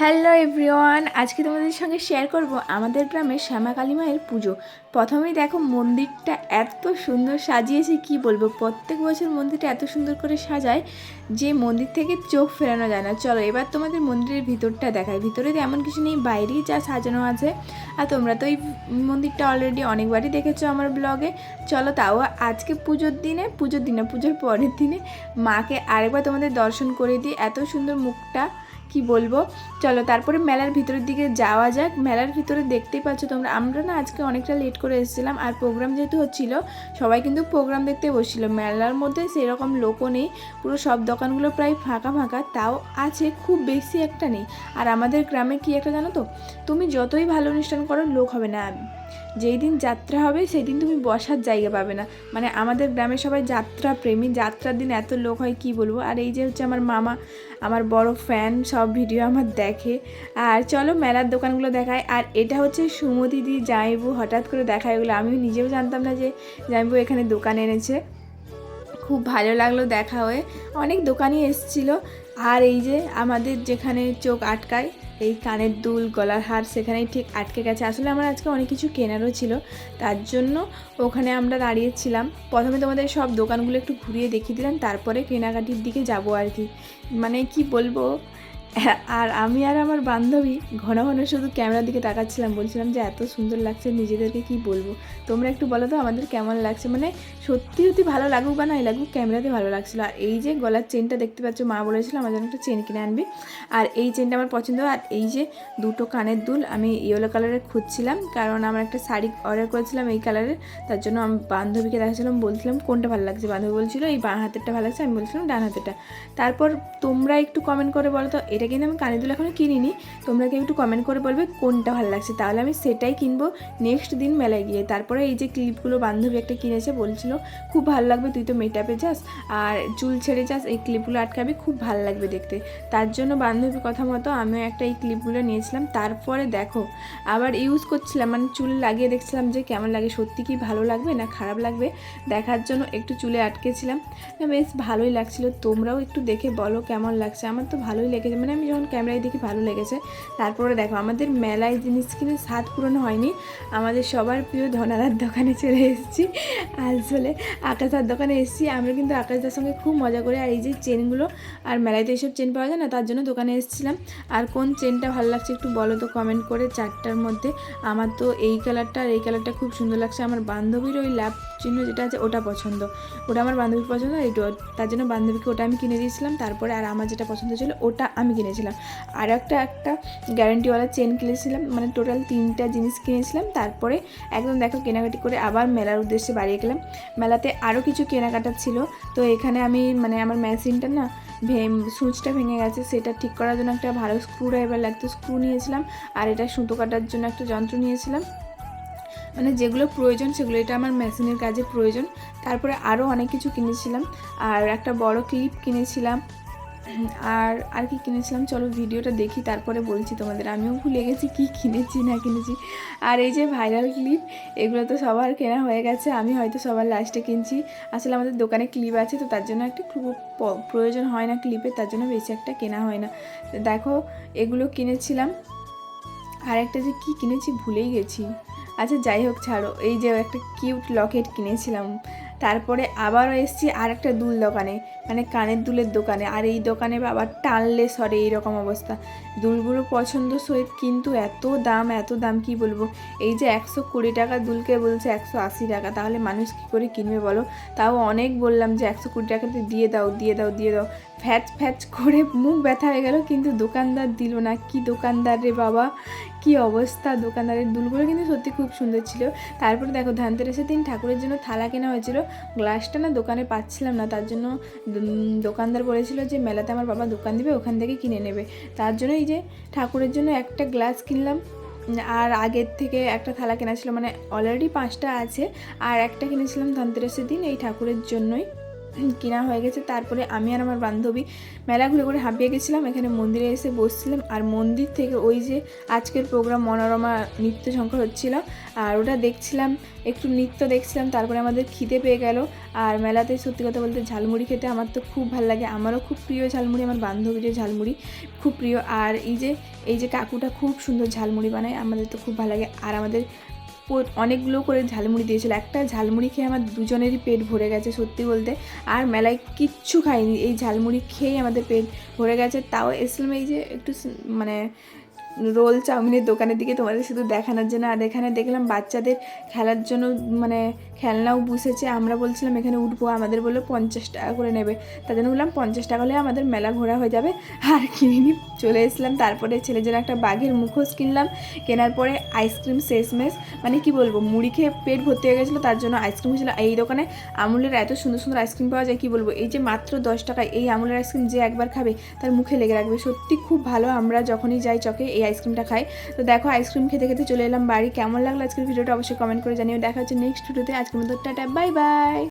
Hello everyone, আজকে তোমাদের সঙ্গে শেয়ার করব আমাদের গ্রামে শ্যামা কালী মায়ের পুজো। প্রথমেই দেখো মন্দিরটা এত সুন্দর সাজিয়েছে, কি বলব? প্রত্যেক বছর মন্দিরটা এত সুন্দর করে সাজায় যে মন্দির থেকে চোখ ফেরানো যায় না। চলো এবার তোমাদের মন্দিরের ভিতরটা দেখায় ভিতরে তো এমন কিছু নেই, বাইরেই যা সাজানো আছে। আর তোমরা তো এই মন্দিরটা অলরেডি অনেকবারই দেখেছ আমার ব্লগে চলো তাও আজকে পুজোর দিনে পুজোর দিনে, পুজোর পরের দিনে মাকে আরেকবার তোমাদের দর্শন করে দিই। এত সুন্দর মুখটা। কি বলব? চলো তারপরে মেলার ভিতরের দিকে যাওয়া যাক। মেলার ভিতরে দেখতেই পাচ্ছ তোমরা, আমরা না আজকে অনেকটা লেট করে এসেছিলাম আর প্রোগ্রাম যেহেতু হচ্ছিল, সবাই কিন্তু প্রোগ্রাম দেখতে বসছিল। মেলার মধ্যে সেরকম লোকও নেই, পুরো সব দোকানগুলো প্রায় ফাঁকা ফাঁকা, তাও আছে খুব বেশি একটা নেই। আর আমাদের গ্রামে কি একটা জানো তো? তুমি যতই ভালো অনুষ্ঠান করো, লোক হবে না। যেই দিন যাত্রা হবে সেই দিন তুমি বসার জায়গা পাবে না। মানে আমাদের গ্রামে সবাই যাত্রা প্রেমী, যাত্রার দিন এত লোক হয়, কি বলব? আর এই যে হচ্ছে আমার মামা, আমার বড় ফ্যান সব ভিডিও আমার দেখে। আর চলো মেলার দোকানগুলো দেখায় আর এটা হচ্ছে সুমতি দি জামাইবু হঠাৎ করে দেখায় এগুলো। আমিও নিজেও জানতাম না যে জামাইবু এখানে দোকান এনেছে। খুব ভালো লাগল দেখা হয়ে। অনেক দোকানই এসছিল। আর এই যে আমাদের যেখানে চোখ আটকায় এই কানের দুল, গলার হার সেখানেই ঠিক আটকে গেছে। আসলে আমার আজকে অনেক কিছু কেনারও ছিল, তার জন্য ওখানে আমরা দাঁড়িয়েছিলাম। প্রথমে তোমাদের সব দোকানগুলো একটু ঘুরিয়ে দেখিয়ে দিলাম, তারপরে কেনাকাটির দিকে যাব আর কি। মানে কি বলব, আর আমি আর আমার বান্ধবী ঘন ঘন শুধু ক্যামেরার দিকে তাকাচ্ছিলাম, বলছিলাম যে এত সুন্দর লাগছে, নিজেদেরকে কি বলব? তোমরা একটু বলো তো আমাদের কেমন লাগছে? মানে সত্যি সত্যি ভালো লাগুক বা নাই লাগুক, ক্যামেরাতে ভালো লাগছিল। আর এই যে গলার চেনটা দেখতে পাচ্ছ, মা বলেছিল আমার জন্য একটা চেন কিনে আনবি। আর এই চেনটা আমার পছন্দ। আর এই যে দুটো কানের দুল আমি ইয়েলো কালারের খুঁজছিলাম, কারণ আমার একটা শাড়ি অর্ডার করেছিলাম এই কালারের তার জন্য আমি বান্ধবীকে দেখাচ্ছিলাম বলছিলাম, কোনটা ভালো লাগছে? বান্ধবী বলছিল, এই বাঁ হাতেরটা ভালো লাগছে। আমি বলছিলাম, ডান হাতেরটা। তারপর তোমরা একটু কমেন্ট করে বলো তো, এটা কিন্তু আমি কানের দুল এখনও কিনিনি। তোমরা কেউ একটু কমেন্ট করে বলবে, কোনটা ভালো লাগছে? তাহলে আমি সেটাই কিনবো নেক্সট দিন মেলায় গিয়ে। তারপরে এই যে ক্লিপগুলো বান্ধবী একটা কিনেছে, বলছিল খুব ভালো লাগবে, তুই তো মেটাপে যাস। আর চুল ছেড়ে যাস, এই ক্লিপগুলো আটকাবি, খুব ভালো লাগবে দেখতে। তার জন্য বান্ধবীর কথা মতো আমিও একটা এই ক্লিপগুলো নিয়েছিলাম। তারপরে দেখো, আবার ইউজ করছিলাম মানে চুল লাগিয়ে দেখছিলাম যে কেমন লাগে, সত্যি কি ভালো লাগবে না খারাপ লাগবে? দেখার জন্য একটু চুলে আটকেছিলাম। বেশ ভালোই লাগছিল। তোমরাও একটু দেখে বলো কেমন লাগছে। আমার তো ভালোই লেগেছে। মানে আমি যখন ক্যামেরায় দেখি ভালো লেগেছে। তারপরে দেখো, আমাদের মেলায় জিনিস কিনে স্বাদ পূরণ হয়নি। আমাদের সবার প্রিয় ধনাদার দোকানে চলে এসেছি। আসলে আকাশার দোকানে এসেছি। আমরা কিন্তু আকাশদার সঙ্গে খুব মজা করি আর এই যে চেনগুলো আর মেলায় তো এইসব চেন পাওয়া যায় না, তার জন্য দোকানে এসেছিলাম। আর কোন চেনটা ভালো লাগছে একটু বলো তো কমেন্ট করে চারটার মধ্যে। আমার তো এই কালারটা আর এই কালারটা খুব সুন্দর লাগছে। আমার বান্ধবীর ওই ল্যাপ চিহ্ন যেটা আছে ওটা পছন্দ। ওটা আমার বান্ধবীর পছন্দ আর এইটা তার জন্য বান্ধবীকে ওটা আমি কিনে দিয়েছিলাম, তারপরে আর আমার যেটা পছন্দ ছিল ওটা আমি কিনেছিলাম। আর একটা একটা গ্যারেন্টিওয়ালা চেন কিনেছিলাম মানে টোটাল তিনটা জিনিস কিনেছিলাম, তারপরে একদম দেখো কেনাকাটি করে আবার মেলার উদ্দেশ্যে বাড়িয়ে গেলাম। মেলাতে আরও কিছু কেনাকাটা ছিল, তো এখানে আমি মানে আমার মেশিনটা না সুইচটা ভেঙে গেছে, সেটা ঠিক করার জন্য একটা ভালো স্ক্রু ড্রাইভার লাগতো স্ক্রু নিয়েছিলাম, আর এটা সুতো কাটার জন্য একটা যন্ত্র নিয়েছিলাম। মানে যেগুলো প্রয়োজন সেগুলো, এটা আমার মেশিনের কাজে প্রয়োজন। তারপরে আরও অনেক কিছু কিনেছিলাম। আর একটা বড় ক্লিপ কিনেছিলাম। আর আর কি কিনেছিলাম? চলো ভিডিওটা দেখি, তারপরে বলছি তোমাদের। আমিও ভুলে গেছি কি কিনেছি, না কিনেছি। আর এই যে ভাইরাল ক্লিপ এগুলো তো সবার কেনা হয়ে গেছে। আমি হয়তো সবার লাস্টে কিনছি। আসলে আমাদের দোকানে ক্লিপ আছে, তো তার জন্য একটা খুব প্রয়োজন হয় না ক্লিপের তার জন্য বেশি একটা কেনা হয় না। দেখো, এগুলো কিনেছিলাম। আর একটা যে কী কিনেছি ভুলেই গেছি। আচ্ছা যাই হোক, ছাড়ো। এই যে একটা কিউট লকেট কিনেছিলাম। তারপরে আবারও এসেছি আর একটা দুল দোকানে মানে কানের দুলের দোকানে। আর এই দোকানে আবার টানলে সরে এইরকম অবস্থা। দুলগুলো পছন্দ সহিত কিন্তু এত দাম এত দাম কি বলব? এই যে একশো কুড়ি টাকা দুলকে বলছে একশো আশি টাকা, তাহলে মানুষ কী করে কিনবে বলো? তাও অনেক বললাম যে একশো কুড়ি টাকাতে দিয়ে দাও দিয়ে দাও দিয়ে দাও। ফ্যাচ ফ্যাচ করে মুখ ব্যথা হয়ে গেল, কিন্তু দোকানদার দিল না। কি দোকানদার রে বাবা? কি অবস্থা? দোকানদারের দুলগুলো কিন্তু সত্যি খুব সুন্দর ছিল। তারপরে দেখো ধানতেরাসের দিন ঠাকুরের জন্য থালা কেনা হয়েছিল। গ্লাসটা না দোকানে পাচ্ছিলাম না, তার জন্য দোকানদার বলেছিল যে মেলাতে আমার বাবা দোকান দিবে, ওখান থেকে কিনে নেবে। তার জন্য এই যে ঠাকুরের জন্য একটা গ্লাস কিনলাম। আর আগের থেকে একটা থালা কেনা ছিল মানে অলরেডি পাঁচটা আছে। আর একটা কিনেছিলাম ধনতেরাসের দিন, এই ঠাকুরের জন্যই। কেনা হয়ে গেছে। তারপরে আমি আর আমার বান্ধবী মেলা ঘুরে ঘুরে হাঁপিয়ে গেছিলাম। এখানে মন্দিরে এসে বসছিলাম। আর মন্দির থেকে ওই যে আজকের প্রোগ্রাম মনোরমা নৃত্য সংখ্যা হচ্ছিল, আর ওটা দেখছিলাম, একটু নৃত্য দেখছিলাম, তারপরে আমাদের খিদে পেয়ে গেল। আর মেলাতে সত্যি কথা বলতে ঝালমুড়ি খেতে আমার তো খুব ভালো লাগে। আমারও খুব প্রিয় ঝালমুড়ি, আমার বান্ধবীরও ঝালমুড়ি খুব প্রিয়। আর এই যে এই যে কাকুটা খুব সুন্দর ঝালমুড়ি বানায়, আমাদের তো খুব ভালো লাগে। আর আমাদের অনেকগুলো করে ঝালমুড়ি দিয়েছিল। একটা ঝালমুড়ি খেয়ে আমার দুজনেরই পেট ভরে গেছে সত্যি বলতে। আর মেলায় কিচ্ছু খাইনি। এই ঝালমুড়ি খেয়েই আমাদের পেট ভরে গেছে। তাও এসলাম এই যে একটু মানে রোল চাউমিনের দোকানের দিকে তোমাদের শুধু দেখানোর জন্য। আর এখানে দেখলাম বাচ্চাদের খেলার জন্য মানে খেলনাও বসেছে। আমরা বলছিলাম এখানে উঠবো, আমাদের বলল পঞ্চাশ টাকা করে নেবে। তার জন্য বললাম পঞ্চাশ টাকা হলে আমাদের মেলা ঘোরা হয়ে যাবে। আর কিনিনি চলে এসলাম তারপরে ছেলের জন্য একটা বাঘের মুখোশ কিনলাম। কেনার পরে আইসক্রিম শেষমেশ মানে কি বলব, মুড়ি খেয়ে পেট ভর্তি হয়ে গেছিল। তার জন্য আইসক্রিম ছিল এই দোকানে। আমুলের এত সুন্দর সুন্দর আইসক্রিম পাওয়া যায়, কি বলব? এই যে মাত্র দশ টাকায় এই আমুলের আইসক্রিম যে একবার খাবে, তার মুখে লেগে রাখবে। সত্যি খুব ভালো। আমরা যখনই যাই চকে, এই আইসক্রিমটা খাই। তো দেখো আইসক্রিম খেতে খেতে চলে এলাম বাড়ি। কেমন লাগল আজকের ভিডিওটা অবশ্যই কমেন্ট করে জানিও। দেখা হচ্ছে নেক্সট ভিডিওতে আজকের মতো টাটা বাই বাই